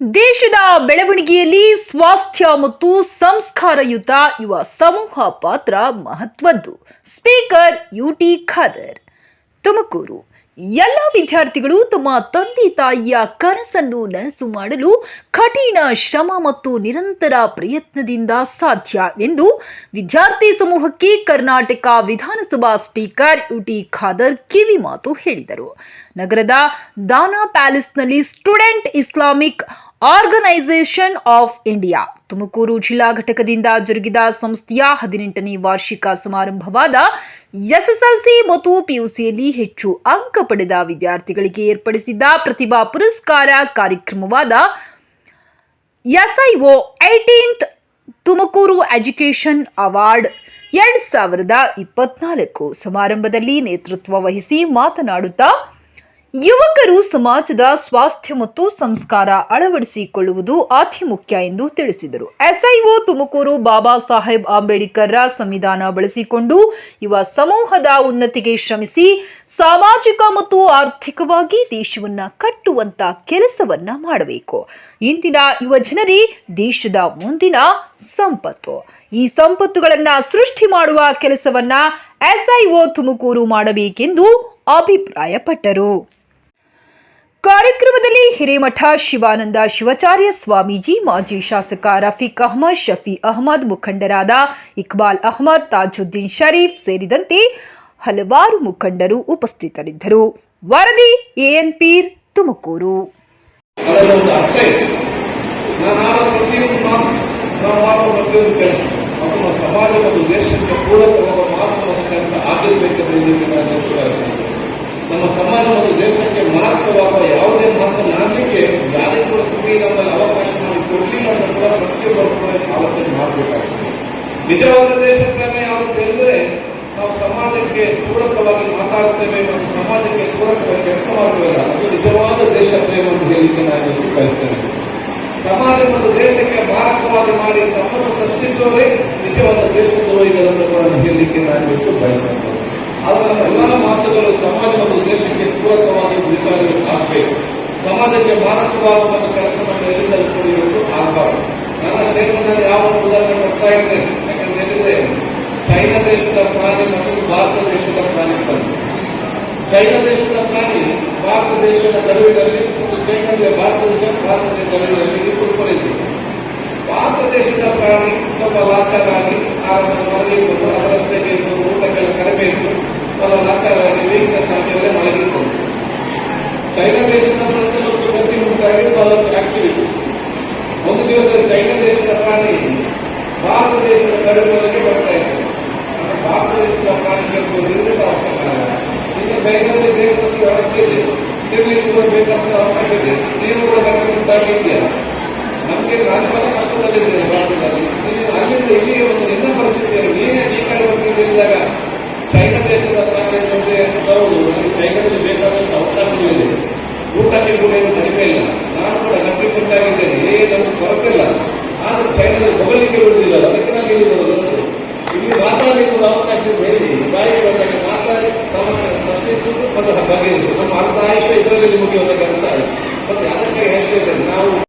ದೇಶದ ಬೆಳವಣಿಗೆಯಲ್ಲಿ ಸ್ವಾಸ್ಥ್ಯ ಮತ್ತು ಸಂಸ್ಕಾರಯುತ ಯುವ ಸಮೂಹ ಪಾತ್ರ ಮಹತ್ವದ್ದು. Speaker U T Khader. Tumakuru. ಎಲ್ಲ ವಿದ್ಯಾರ್ಥಿಗಳು ತಮ್ಮ ತಂದೆ ತಾಯಿಯ ಕನಸನ್ನು ನನಸು ಮಾಡಲು ಕಠಿಣ ಶ್ರಮ ಮತ್ತು ನಿರಂತರ ಪ್ರಯತ್ನದಿಂದ ಸಾಧ್ಯ ಎಂದು ವಿದ್ಯಾರ್ಥಿ ಸಮೂಹಕ್ಕೆ ಕರ್ನಾಟಕ ವಿಧಾನಸಭಾ ಸ್ಪೀಕರ್ ಯುಟಿ ಖಾದರ್ ಕಿವಿ ಮಾತು ಹೇಳಿದರು. ನಗರದ Dana ಪ್ಯಾಲೇಸ್ನಲ್ಲಿ student Islamic organisation of India. Tumakuru ಜಿಲ್ಲಾ ಘಟಕದಿಂದ ಜರುಗಿದ ಸಂಸ್ಥೆಯ ಹದಿನೆಂಟನೇ ವಾರ್ಷಿಕ ಸಮಾರಂಭವಾದ ಎಸ್ಎಸ್ಎಲ್ಸಿ ಮತ್ತು ಪಿಯುಸಿಯಲ್ಲಿ ಹೆಚ್ಚು ಅಂಕ ಪಡೆದ ವಿದ್ಯಾರ್ಥಿಗಳಿಗೆ ಏರ್ಪಡಿಸಿದ್ದ ಪ್ರತಿಭಾ ಪುರಸ್ಕಾರ ಕಾರ್ಯಕ್ರಮವಾದ SIO eighteenth Tumakuru education award ಎರಡ್ ಸಾವಿರದ ಇಪ್ಪತ್ನಾಲ್ಕು ಸಮಾರಂಭದಲ್ಲಿ ನೇತೃತ್ವ ವಹಿಸಿ ಮಾತನಾಡುತ್ತಾ ಯುವಕರು ಸಮಾಜದ ಸ್ವಾಸ್ಥ್ಯ ಮತ್ತು ಸಂಸ್ಕಾರ ಅಳವಡಿಸಿಕೊಳ್ಳುವುದು ಅತಿ ಮುಖ್ಯ ಎಂದು ತಿಳಿಸಿದರು. ಎಸ್ಐಒ ತುಮಕೂರು ಬಾಬಾ ಸಾಹೇಬ್ ಅಂಬೇಡ್ಕರ್ರ ಸಂವಿಧಾನ ಬಳಸಿಕೊಂಡು ಯುವ ಸಮೂಹದ ಉನ್ನತಿಗೆ ಶ್ರಮಿಸಿ ಸಾಮಾಜಿಕ ಮತ್ತು ಆರ್ಥಿಕವಾಗಿ ದೇಶವನ್ನ ಕಟ್ಟುವಂತ ಕೆಲಸವನ್ನ ಮಾಡಬೇಕು. ಇಂದಿನ ಯುವ ಜನರೇ ದೇಶದ ಮುಂದಿನ ಸಂಪತ್ತು. ಈ ಸಂಪತ್ತುಗಳನ್ನ ಸೃಷ್ಟಿ ಮಾಡುವ ಕೆಲಸವನ್ನ ಎಸ್ಐಒ ತುಮಕೂರು ಮಾಡಬೇಕೆಂದು ಅಭಿಪ್ರಾಯಪಟ್ಟರು. ಕಾರ್ಯಕ್ರಮದಲ್ಲಿ ಹಿರೇಮಠ ಶಿವಾನಂದ ಶಿವಾಚಾರ್ಯ ಸ್ವಾಮೀಜಿ, ಮಾಜಿ ಶಾಸಕ ರಫೀಕ್ ಅಹಮದ್, ಶಫಿ ಅಹಮದ್ ಮುಖಂಡರಾದ ಇಕ್ಬಾಲ್ ಅಹಮದ್, ತಾಜುದ್ದೀನ್ ಶರೀಫ್ ಸೇರಿದಂತೆ ಹಲವಾರು ಮುಖಂಡರು ಉಪಸ್ಥಿತರಿದ್ದರು. ವರದಿ, ಎಎನ್ ಪೀರ್, ತುಮಕೂರು. ಅದರಲ್ಲಿ ಒಂದು ಅರ್ಥ ನಾನು ಪ್ರತಿಯೊಂದು ಮಾತು ನಾವು ಮಾಡೋ ಪ್ರತಿಯೊಂದು ಕೆಲಸ ಅದು ನಮ್ಮ ಸಮಾಜ ಮತ್ತು ದೇಶಕ್ಕೆ ಪೂರಕವಾದ ಮಾತು ಮತ್ತು ಕೆಲಸ ಆಗಿರ್ಬೇಕೆಂದು ಇದಕ್ಕೆ ನಾನು ಒತ್ತಾಯಿಸುತ್ತೇನೆ. ನಮ್ಮ ಸಮಾಜ ಮತ್ತು ದೇಶಕ್ಕೆ ಮಾರಕವಾಗುವ ಯಾವುದೇ ಮಾತನ್ನು ಆಡಲಿಕ್ಕೆ ಯಾರಿಗೂ ಕೂಡ ಸಂವಿಧಾನದಲ್ಲಿ ಅವಕಾಶ ಮಾಡಿ ಕೊಡಲಿಲ್ಲ ಅಂತ ಕೂಡ ಪ್ರತಿಯೊಬ್ಬರು ಕೂಡ ಆಲೋಚನೆ ಮಾಡಬೇಕಾಗ್ತದೆ ನಿಜವಾದ ದೇಶ ಪ್ರೇಮ ಯಾವುದು ಹೇಳಿದ್ರೆ ನಾವು ಸಮಾಜಕ್ಕೆ ಪೂರಕವಾಗಿ ಮಾತಾಡ್ತೇವೆ ಮತ್ತು ಸಮಾಜಕ್ಕೆ ಪೂರಕವಾಗಿ ಕೆಲಸ ಮಾಡ್ತೇವಲ್ಲ ಅದು ನಿಜವಾದ ದೇಶ ಪ್ರೇಮ ಅಂತ ಹೇಳಿಕ್ಕೆ ನಾನು ಬಯಸ್ತೇನೆ. ದೇಶಕ್ಕೆ ಮಾರಕವಾಗಿ ಮಾಡಿ ಸಮಸ್ಯೆ ಸೃಷ್ಟಿಸುವವರೇ ನಿಜವಾದ ದೇಶದ್ರೋಹಿಗಳಂತ ಕೂಡ ಹೇಳಲಿಕ್ಕೆ ನಾನು ಬಯಸ್ತೇನೆ. ಆದರೆ ಎಲ್ಲ ಮಾತುಗಳು ಸಮಾಜ ಮತ್ತು ದೇಶಕ್ಕೆ ಪೂರಕವಾಗಿ ವಿಚಾರಗಳು ಆಗಬೇಕು. ಸಮಾಜಕ್ಕೆ ಮಾರಕವಾಗುವಂತ ಕೆಲಸ ಇವತ್ತು ಆಗಬಾರದು. ನನ್ನ ಕ್ಷೇತ್ರದಲ್ಲಿ ಯಾವ ಉದಾಹರಣೆ ಕೊಡ್ತಾ ಇದ್ದೇನೆ ಯಾಕಂತ ಹೇಳಿದ್ರೆ, ಚೈನಾ ದೇಶದ ಪ್ರಾಣಿ ಮತ್ತು ಭಾರತ ದೇಶದ ಪ್ರಾಣಿ ಬಂದು ಚೈನಾ ದೇಶದ ಪ್ರಾಣಿ ಭಾರತ ದೇಶದ ಗಡುವಿನಲ್ಲಿ ಮತ್ತು ಚೈನಾದ ಭಾರತ ದೇಶ, ಭಾರತದ ಗಡುವಿನಲ್ಲಿ ಉಳ್ಕೊಂಡಿದೆ ಭಾರತ ದೇಶದ ಪ್ರಾಣಿ ಸ್ವಲ್ಪ ಲಾಚಾರಾಗಿ ಮಲಗಿಕೊಂಡು ಅದರಷ್ಟೇ ಲಾಚಾರಾಗಿ ವೀಕ್ನೆಸ್ ಮಲಗಿಕೊಂಡು ಚೈನಾ ದೇಶದ ಮತ್ತು ಗತಿ ಉಂಟಾಗಿ ಬಹಳಷ್ಟು ಆಕ್ಟಿವಿಟಿ ಒಂದು ದಿವಸ ಚೈನಾ ದೇಶದ ಪ್ರಾಣಿ ಭಾರತ ದೇಶದ ನಡುವಿನೊಳಗೆ ಬರ್ತಾ ಇದೆ ಭಾರತ ದೇಶದ ಪ್ರಾಣಿ ನಿರ್ಮಿತ ಅವಸ್ಥೆ ಈಗ ಚೈನಾದಲ್ಲಿ ಬೇಕಾದಷ್ಟು ವ್ಯವಸ್ಥೆ ಇದೆ. ತಿರ್ಲಿಕ್ಕೆ ಕೂಡ ಬೇಕಾದ ಅವಕಾಶ ಇದೆ. ನೀವು ಕೂಡ ಕಟ್ಟುಂಟಾಗಿ ಇದೆಯಾ ನಮಗೆ ನಾನು ರಾಜ್ಯದಲ್ಲಿ ಕೂಡ ಏನು ಕಡಿಮೆ ಇಲ್ಲ. ನಾನು ಕೂಡ ಕಂಟ್ರಿ ಫುಡ್ ಆಗಿದ್ದೇನೆ ಏನೊಂದು ಕೊರಕಿಲ್ಲ ಆದ್ರೆ ಚೈನಾದಲ್ಲಿ ಹೊಗಳಿಕೆ ಇರುವುದಿಲ್ಲ. ಅದಕ್ಕೆ ನಾನು ಇಲ್ಲಿ ಇಲ್ಲಿ ಮಾತಾಡಲಿಕ್ಕೆ ಒಂದು ಅವಕಾಶ ಹೇಳಿ. ಬಾಯಿಗೆ ಬಂದಾಗ ಮಾತಾಡಿ ಸಮಸ್ಯೆ ಸೃಷ್ಟಿಸುವುದು ಮತ್ತು ಬಗೆಹರಿಸುವುದು. ನಮ್ಮ ಅರ್ಧ ಆಯುಷ್ಯ ಇದರಲ್ಲಿ ನಿಮಗೆ ಒಂದು ಕೆಲಸ ಆಯಿತು. ಮತ್ತೆ ಅದಕ್ಕೆ ಹೇಳ್ತಿದ್ದೇನೆ. ನಾವು